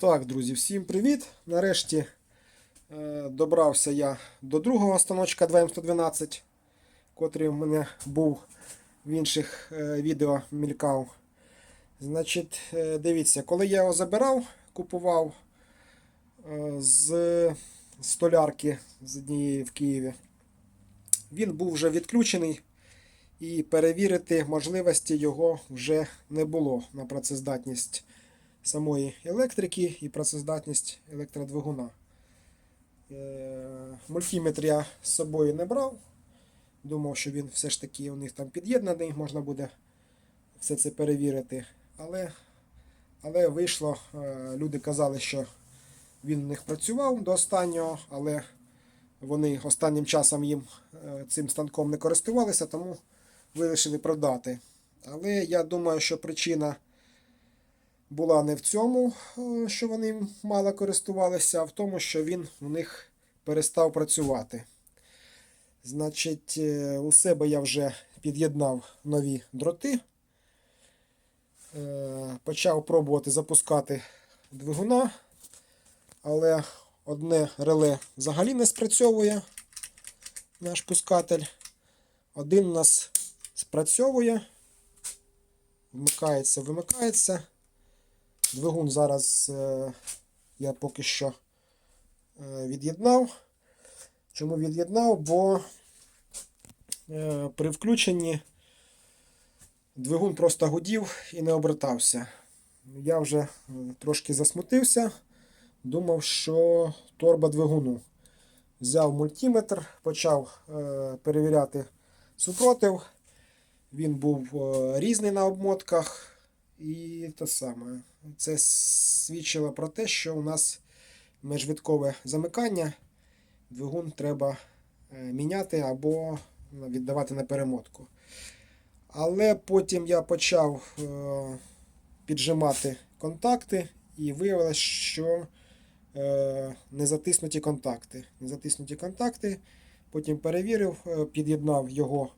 Так, друзі, всім привіт! Нарешті е, добрався я до другого станочка 2М112, котрий в мене був в інших е, відео мількав. Значить, е, дивіться, коли я його забирав, купував е, з столярки з однієї в Києві, він був вже відключений. І перевірити можливості його вже не було на працездатність самої електрики і працездатність електродвигуна. Е, Мультиметр я з собою не брав. Думав, що він все ж таки у них там під'єднаний, можна буде все це перевірити. Але, але вийшло, е, люди казали, що він у них працював до останнього, але вони останнім часом їм е, цим станком не користувалися, тому вирішили продати. Але я думаю, що причина була не в цьому, е, що вони мало користувалися, а в тому, що він у них перестав працювати. Значить, е, у себе я вже під'єднав нові дроти. Е, Почав пробувати запускати двигуна, але одне реле взагалі не спрацьовує наш пускатель. Один у нас спрацьовує, вмикається, вимикається. Двигун зараз е, я поки що е, від'єднав. Чому від'єднав? Бо е, при включенні двигун просто гудів і не обертався. Я вже трошки засмутився, думав, що торба двигуну. Взяв мультиметр, почав перевіряти супротив. Він був різний на обмотках. І те саме. Це свідчило про те, що у нас межвиткове замикання. Двигун треба е, міняти або віддавати на перемотку. Але потім я почав е, піджимати контакти, і виявилось, що е, не затиснуті контакти. Не затиснуті контакти. Потім перевірив, під'єднав його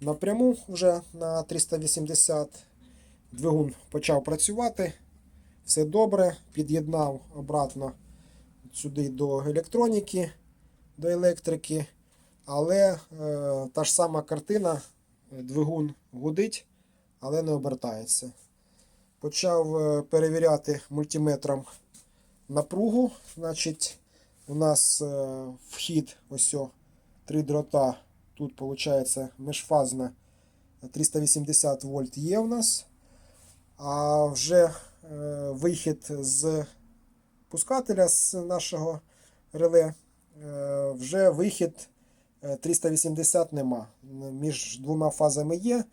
напряму вже на 380. Двигун почав працювати. Все добре. Під'єднав обратно сюди до електроніки, до електрики. Але е, та ж сама картина, двигун гудить, але не обертається. Почав е, перевіряти мультиметром напругу. Значить, у нас е, вхід ось о, три дрота. Тут виходить межфазна 380 вольт є у нас. А вже е, вихід з пускателя з нашого реле, е, вже вихід е, 380 нема. Між двома фазами є,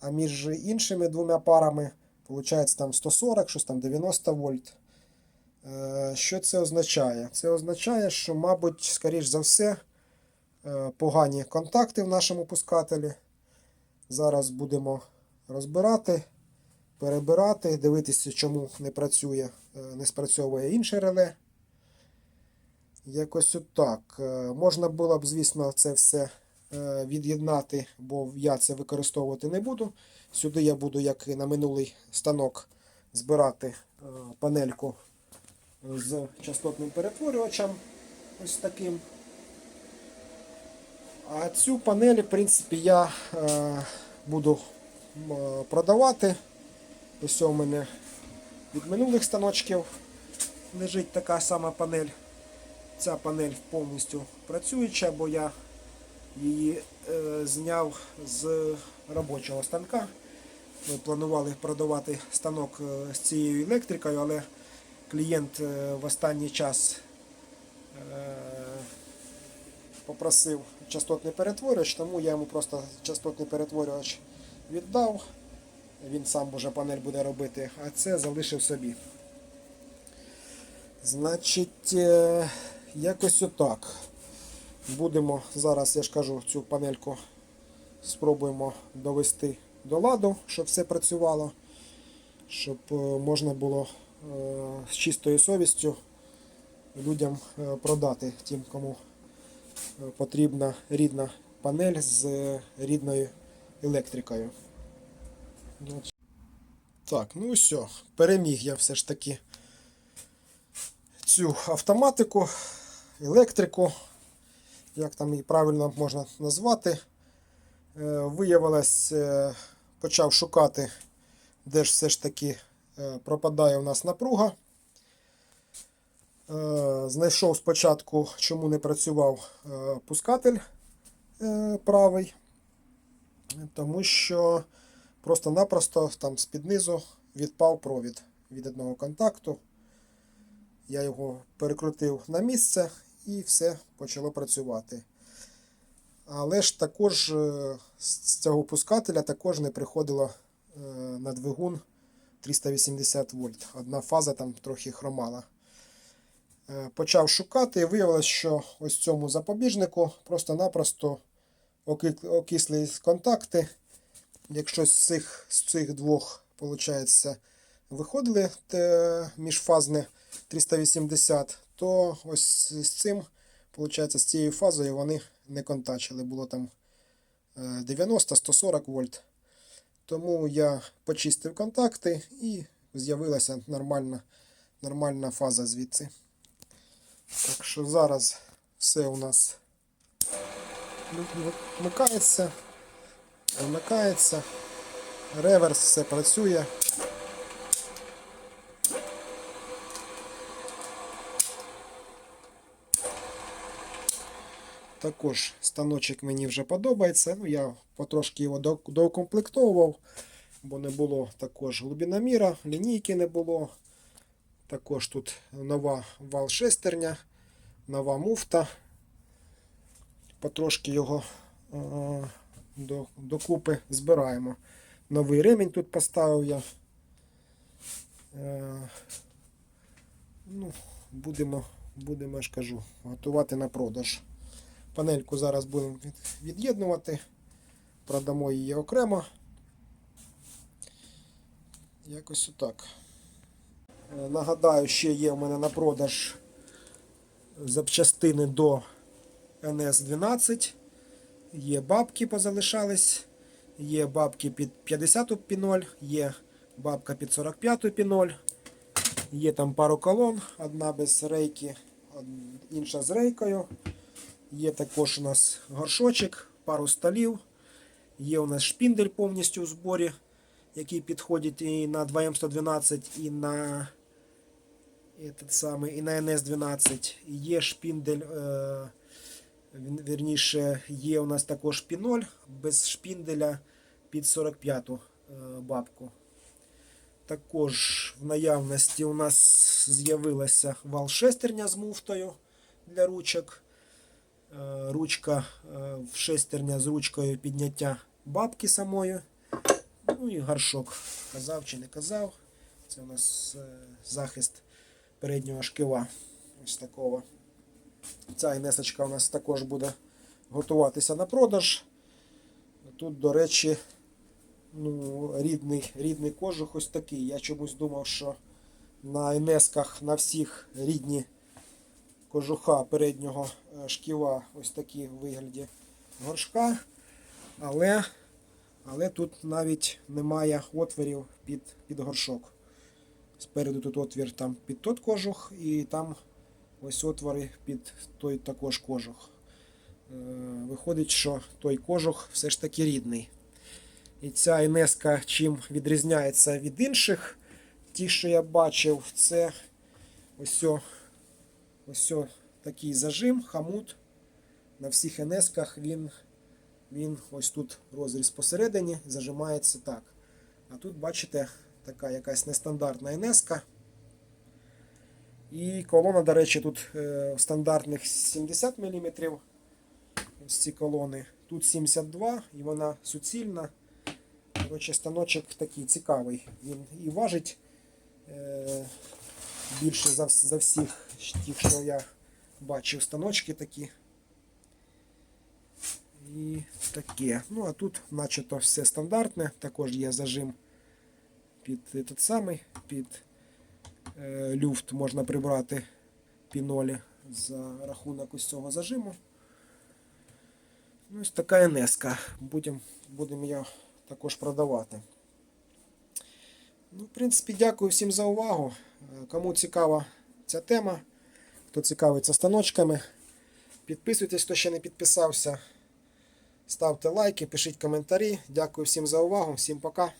а між іншими двома парами виходить там 140, щось там 90 вольт. Е, Що це означає? Це означає, що, мабуть, скоріш за все, е, погані контакти в нашому пускателі. Зараз будемо розбирати перебирати, дивитися, чому не працює, е, не спрацьовує інше реле. Якось отак. Е, Можна було б, звісно, це все е, від'єднати, бо я це використовувати не буду. Сюди я буду, як і на минулий станок, збирати панельку з частотним перетворювачем. Ось таким. А цю панель, в принципі, я буду продавати. Ось у мене від минулих станочків лежить така сама панель. Ця панель повністю працююча, бо я її е, зняв з робочого станка. Ми планували продавати станок е, з цією електрикою, але клієнт е, в останній час е, попросив частотний перетворювач, тому я йому просто частотний перетворювач віддав. Він сам уже панель буде робити, а це залишив собі. Значить, е, якось отак. Будемо зараз, я ж кажу, цю панельку спробуємо довести до ладу, щоб все працювало, щоб е, можна було е, з чистою совістю людям продати тим, кому потрібна рідна панель з рідною електрикою. Так, ну все, переміг я все ж таки цю автоматику, електрику, як там її правильно можна назвати. Е, Виявилось, е, почав шукати, де ж все ж таки е, пропадає у нас напруга. Знайшов спочатку, чому не працював пускатель правий, тому що просто-напросто там з-під низу відпав провід від одного контакту. Я його перекрутив на місце і все почало працювати. Але ж також е, з цього пускателя також не приходило е, на двигун 380 вольт. Одна фаза там трохи хромала. Е, Почав шукати і виявилось, що ось цьому запобіжнику просто-напросто оки- окисли контакти. Якщо з цих, з цих двох, виходить, виходили міжфазне 380, то ось з цим, виходить, з цією фазою вони не контачили. Було там е, 90-140 вольт. Тому я почистив контакти і з'явилася нормальна, нормальна фаза звідси. Так що зараз все у нас вмикається, вмикається, реверс, все працює. Також станочок мені вже подобається. Ну, я потрошки його доукомплектовував, бо не було також глибиноміра, лінійки не було. Також тут нова вал шестерня, нова муфта. Потрошки його е, до, докупи збираємо. Новий ремінь тут поставив я. Е, ну, будемо, будемо, я ж кажу, готувати на продаж. Панельку зараз будемо від- від'єднувати, продамо її окремо. Якось отак. Е, Нагадаю, ще є у мене на продаж запчастини до NS12. Є бабки позалишались, є бабки під 50 піноль, є бабка під 45 піноль. Є там пару колон, одна без рейки, інша з рейкою. Є також у нас горшочок, пару столів. Є у нас шпіндель повністю в зборі, який підходить і на 2М112, і на і на НС-12. Є шпіндель, е, вірніше, є у нас також піноль без шпінделя під 45 е, бабку. Також в наявності у нас з'явилася вал шестерня з муфтою для ручок. Е, Ручка е, шестерня з ручкою підняття бабки самої. Ну і горшок. Казав чи не казав. Це у нас захист переднього шкива. Ось такого. Ця інесочка у нас також буде готуватися на продаж. Тут, до речі, ну, рідний, рідний кожух ось такий. Я чомусь думав, що на інесках на всіх рідні кожуха переднього е, шківа ось такі в вигляді горшка. Але, але тут навіть немає отворів під, під горшок. Спереду тут отвір там під тот кожух, і там ось отвори під той також кожух. Е, Виходить, що той кожух все ж таки рідний. І ця інеска чим відрізняється від інших, ті, що я бачив, це ось ось такий зажим, хамут. На всіх інесках він, він ось тут розріз посередині, зажимається так. А тут, бачите, така якась нестандартна інеска. І колона, до речі, тут е, стандартних 70 мм. Ось ці колони. Тут 72 і вона суцільна. Коротше, станочок такий цікавий. Він і важить е, більше за, за всіх тих, що я бачив станочки такі. І таке. Ну, а тут начебто все стандартне. Також є зажим під этот самий, під люфт можна прибрати пінолі за рахунок ось цього зажиму. Ну, ось така НСК. Будемо будем її також продавати. Ну, в принципі, дякую всім за увагу. Е, Кому цікава ця тема, хто цікавиться станочками. Підписуйтесь, хто ще не підписався. Ставте лайки, пишіть коментарі. Дякую всім за увагу. Всім пока.